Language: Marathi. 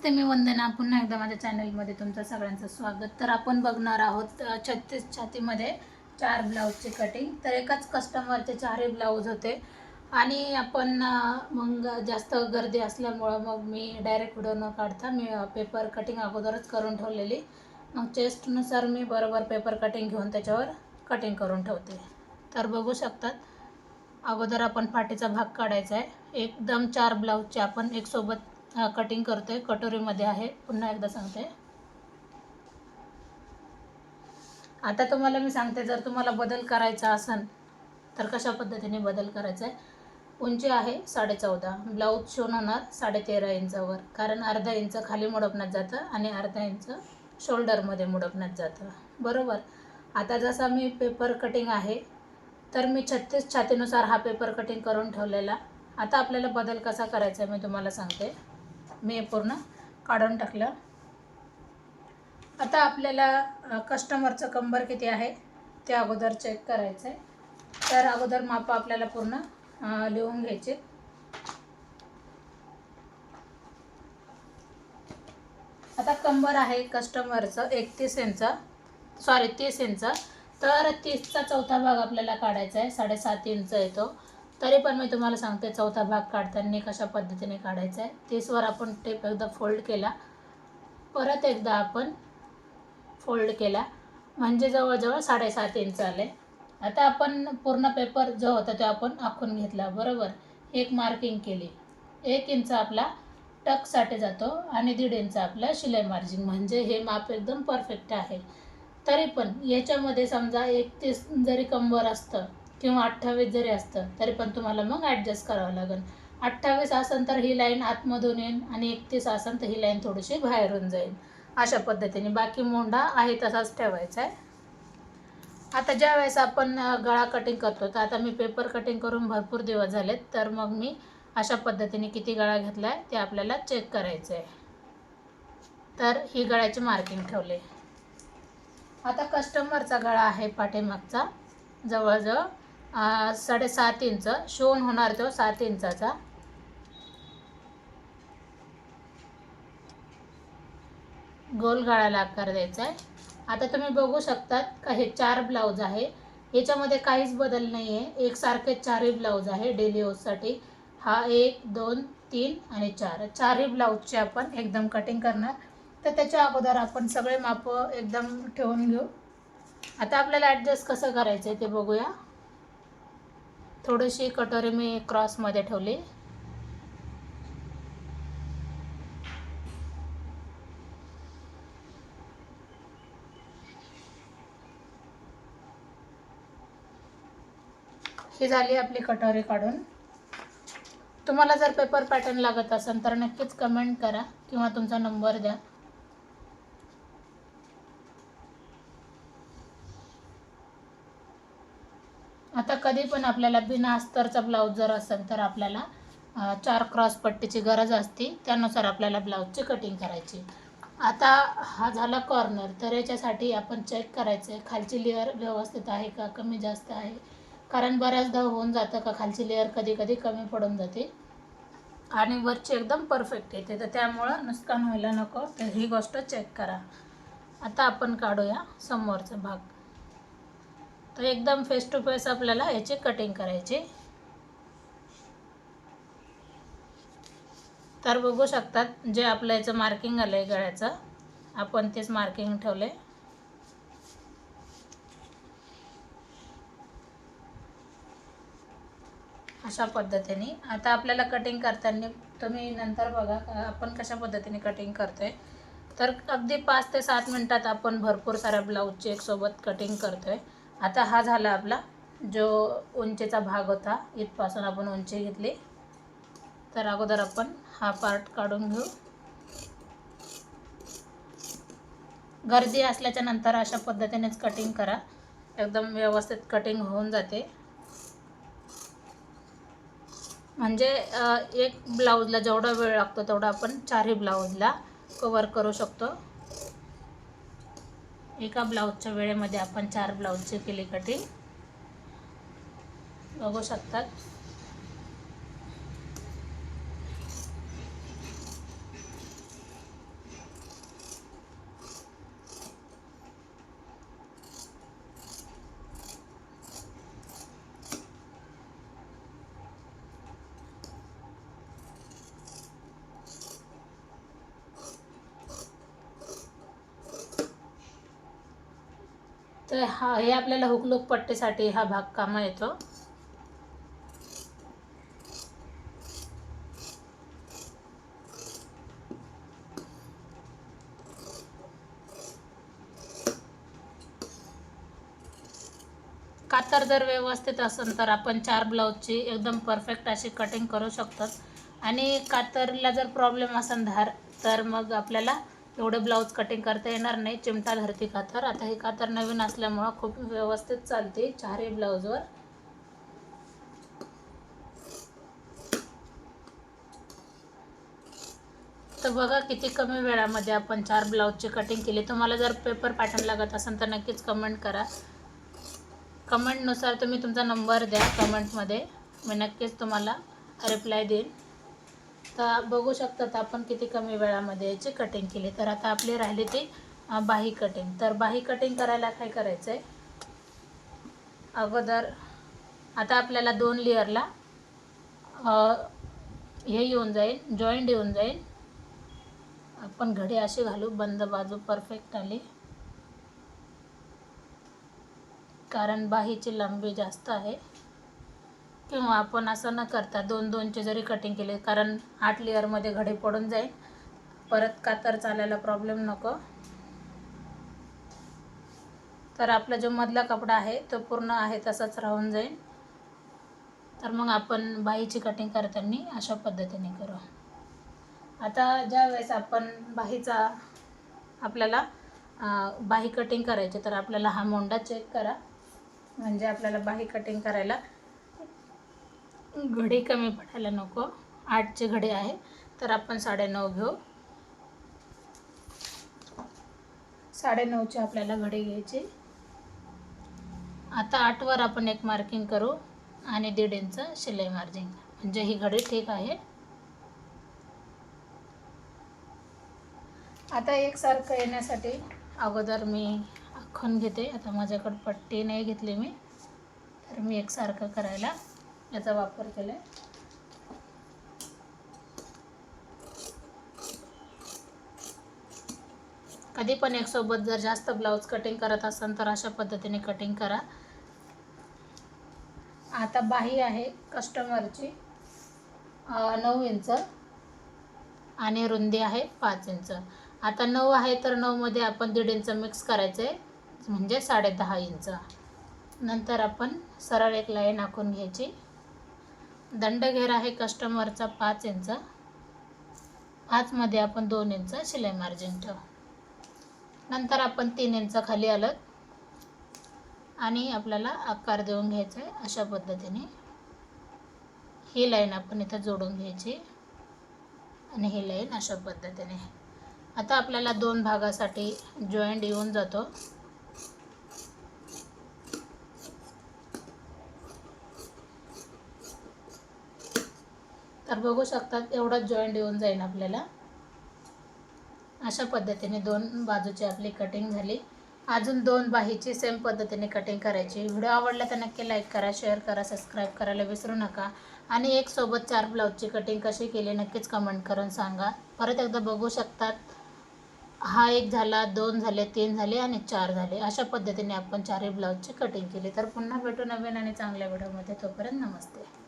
नमस्ते मी वंदना. पुन्हा एकदा माझ्या चॅनलमध्ये तुमचं सगळ्यांचं स्वागत. तर आपण बघणार आहोत छत्तीस छातीमध्ये चार ब्लाऊजची कटिंग तर एकाच कस्टमरचे चारही ब्लाऊज होते. आणि आपण मग जास्त गर्दी असल्यामुळं मग मी डायरेक्ट व्हिडिओ न काढता मी पेपर कटिंग अगोदरच करून ठेवलेली. मग चेस्टनुसार मी बरोबर पेपर कटिंग घेऊन त्याच्यावर कटिंग करून ठेवते. तर बघू शकतात अगोदर आपण पाठीचा भाग काढायचा आहे. एकदम चार ब्लाऊजचे आपण एकसोबत सोबत अ, कटिंग करतोय. कटोरीमध्ये आहे. पुन्हा एकदा सांगते. आता तुम्हाला मी सांगते जर तुम्हाला बदल करायचा असेल तर कशा पद्धतीने बदल करायचा आहे? उंची आहे साडेचौदा. ब्लाऊज शिवून होणार साडेतेरा इंचावर. कारण अर्धा इंच खाली मुडपण्यात जातं आणि अर्धा इंच शोल्डरमध्ये मुडपण्यात जातं. बरोबर? आता जसा मी पेपर कटिंग आहे तर मी छत्तीस छातीनुसार हा पेपर कटिंग करून ठेवलेला. आता आपल्याला बदल कसा करायचा आहे मी तुम्हाला सांगते. मी हे पूर्ण काढून टाकलं. आता आपल्याला कस्टमरचं कंबर किती आहे ते अगोदर चेक करायचं आहे तर अगोदर माप आपल्याला पूर्ण लिहून घ्यायचे. आता कंबर आहे कस्टमरचं एकतीस इंच सॉरी तीस इंच. तर तीसचा चौथा भाग आपल्याला काढायचा आहे साडेसात इंच येतो तरी पण मी तुम्हाला सांगते चौथा भाग काढताना कशा पद्धतीने काढायचा आहे तीसवर आपण टेप एकदा फोल्ड केला. परत एकदा आपण फोल्ड केला. म्हणजे जवळजवळ साडेसात इंच आले आता आपण पूर्ण पेपर जो होता तो आपण आखून घेतला बरोबर? एक मार्किंग केली. एक इंच आपला टकसाठी जातो आणि दीड इंच आपला शिलाई मार्जिन म्हणजे हे माप एकदम परफेक्ट आहे. तरी पण याच्यामध्ये समजा एकतीस जरी कंबर असतं किंवा अठ्ठावीस जरी असतं तरी पण तुम्हाला मग ॲडजस्ट करावं लागेल. अठ्ठावीस आसन तर ही लाईन आतमधून येईल आणि एकतीस आसन तर ही लाईन थोडीशी बाहेरून जाईल. अशा पद्धतीने. बाकी मोंढा आहे तसाच ठेवायचा आहे. आता ज्या वेळेस आपण गळा कटिंग करतो तर आता मी पेपर कटिंग करून भरपूर दिवस झालेत तर मग मी अशा पद्धतीने किती गळा घेतला आहे ते आपल्याला चेक करायचं आहे. तर ही गळ्याची मार्किंग ठेवले. आता कस्टमरचा गळा आहे पाठीमागचा जवळजवळ साडेसात इंच. शिवून होणार तो सात इंचाचा. गोल गळाला आकार द्यायचा आहे. आता तुम्ही बघू शकतात का हे चार ब्लाऊज आहे. याच्यामध्ये काहीच बदल नाही आहे एकसारखे चारही ब्लाऊज आहे डेली यूजसाठी. हा एक दोन तीन आणि चार. चारही ब्लाऊजचे आपण एकदम कटिंग करणार. तर त्याच्या अगोदर आपण सगळे माप एकदम ठेवून घेऊ. आता आपल्याला ॲडजस्ट कसं करायचं आहे ते बघूया. थोडीशी कटोरी मी क्रॉसमध्ये ठेवली. ही झाली आपली कटोरी काढून. तुम्हाला जर पेपर पॅटर्न लागत असेल तर नक्कीच कमेंट करा किंवा तुमचा नंबर द्या. आता कधी पण आपल्याला बिना अस्तरचा ब्लाऊज जर असेल तर आपल्याला चार क्रॉस पट्टीची गरज असते त्यानुसार आपल्याला ब्लाऊजची कटिंग करायची. आता हा झाला कॉर्नर तर याच्यासाठी आपण चेक करायचं आहे खालची लेअर व्यवस्थित आहे का कमी जास्त आहे? कारण बऱ्याचदा होऊन जातं का खालची लेअर कधी कधी कमी पडून जाते. आणि वरची एकदम परफेक्ट येते तर त्यामुळं नुकसान व्हायला नको तर ही गोष्ट चेक करा. आता आपण काढूया समोरचा भाग. तर एकदम फेस टू फेस आपल्याला याची कटिंग करायची. तर बघू शकतात जे आपलं याचं मार्किंग आलं आहे गळ्याचं आपण तेच मार्किंग ठेवले. अशा पद्धतीने. आता आपल्याला कटिंग करताना तुम्ही नंतर बघा आपण कशा पद्धतीने कटिंग करतोय. तर अगदी पाच ते सात मिनटात आपण भरपूर साऱ्या ब्लाऊजची एक सोबत कटिंग करतोय. आता हा झाला आपला. जो उंचीचा भाग होता इथपासून आपण उंची घेतली. तर अगोदर आपण हा पार्ट काढून घेऊ. गर्दी असल्याच्या नंतर अशा पद्धतीनेच कटिंग करा. एकदम व्यवस्थित कटिंग होऊन जाते. म्हणजे एक ब्लाऊजला जेवढा वेळ लागतो तेवढा आपण चारही ब्लाऊजला कवर करू शकतो. एका ब्लाऊजच्या वेळेमध्ये आपण चार ब्लाऊजचे केले कटिंग. बघू शकतात. तर हा हे आपल्याला हुकलूक पट्टीसाठी हा भाग कामा येतो. कातर जर व्यवस्थित असेल तर आपण चार ब्लाऊजची एकदम परफेक्ट अशी कटिंग करू शकतात आणि कातरला जर प्रॉब्लेम असेल धार तर मग आपल्याला एवढं ब्लाऊज कटिंग करता येणार नाही. चिमटा धरती कातर. आता ही कातर नवीन असल्यामुळं खूप व्यवस्थित चालते चारही ब्लाऊजवर तर बघा किती कमी वेळामध्ये आपण चार ब्लाऊजची कटिंग केली. तुम्हाला जर पेपर पॅटर्न लागत असेल तर नक्कीच कमेंट करा. कमेंटनुसार तुम्ही तुमचा नंबर द्या कमेंटमध्ये मी नक्कीच तुम्हाला रिप्लाय देईन. आता बघू शकतात आपण किती कमी वेळामध्ये याची कटिंग केली. तर आता आपली राहिली ती बाही कटिंग तर बाही कटिंग करायला काय करायचं आहे अगोदर आता आपल्याला दोन लेअरला हे येऊन जाईल जॉईंट येऊन जाईल. आपण घडी अशी घालू बंद बाजू परफेक्ट आली. कारण बाहीची लांबी जास्त आहे. किंवा आपण असं न करता दोन दोनचे जरी कटिंग केले कारण आठ लेअरमध्ये घडे पडून जाईल. परत कातर चालायला प्रॉब्लेम नको. तर आपला जो मधला कपडा आहे तो पूर्ण आहे तसाच राहून जाईल. तर मग आपण बाहीची कटिंग करताना अशा पद्धतीने करू. आता ज्या वेळेस आपण बाहीचा आपल्याला बाही कटिंग करायची तर आपल्याला हा मोंडा चेक करा. म्हणजे आपल्याला बाही कटिंग करायला घडी कमी पडायला नको. आठची घडी आहे तर आपण साडेनऊ घेऊ. साडेनऊची आपल्याला घडी घ्यायची. आता आठवर आपण एक मार्किंग करू आणि दीड इंच शिलाई मार्जिंग म्हणजे ही घडी ठीक आहे. आता एकसारखं येण्यासाठी अगोदर मी आखून घेते. आता माझ्याकडं पट्टी नाही घेतली मी तर मी एकसारखं करायला याचा वापर केला आहे कधी पण एक सोबत जर जास्त ब्लाऊज कटिंग करत असाल तर अशा पद्धतीने कटिंग करा. आता बाही आहे कस्टमरची नऊ इंच आणि रुंदी आहे पाच इंच. आता नऊ आहे तर नऊमध्ये आपण दीड इंच मिक्स करायचं आहे म्हणजे साडे दहा इंच. नंतर आपण सरळ एक लाईन आखून घ्यायची. दंडघेर आहे कस्टमरचा पाच इंच. पाचमध्ये आपण दोन इंच शिलाई मार्जिन ठेवू. नंतर आपण तीन इंच खाली आलं आणि आपल्याला आकार देऊन घ्यायचा आहे अशा पद्धतीने. ही लाईन आपण इथं जोडून घ्यायची. आणि ही लाईन अशा पद्धतीने. आता आपल्याला दोन भागासाठी जॉईंट येऊन जातो. तर बघू शकतात एवढंच जॉईंट येऊन जाईल आपल्याला. अशा पद्धतीने दोन बाजूची आपली कटिंग झाली. अजून दोन बाहीची सेम पद्धतीने कटिंग करायची. व्हिडिओ आवडला तर नक्की लाईक करा शेअर करा सबस्क्राईब करायला विसरू नका. आणि एक सोबत चार ब्लाऊजची कटिंग कशी केली नक्कीच कमेंट करून सांगा. परत एकदा बघू शकतात. हा एक झाला दोन झाले तीन झाले आणि चार झाले. अशा पद्धतीने आपण चारही ब्लाऊजची कटिंग केली. तर पुन्हा भेटू नवीन आणि चांगल्या व्हिडिओमध्ये. तोपर्यंत नमस्ते.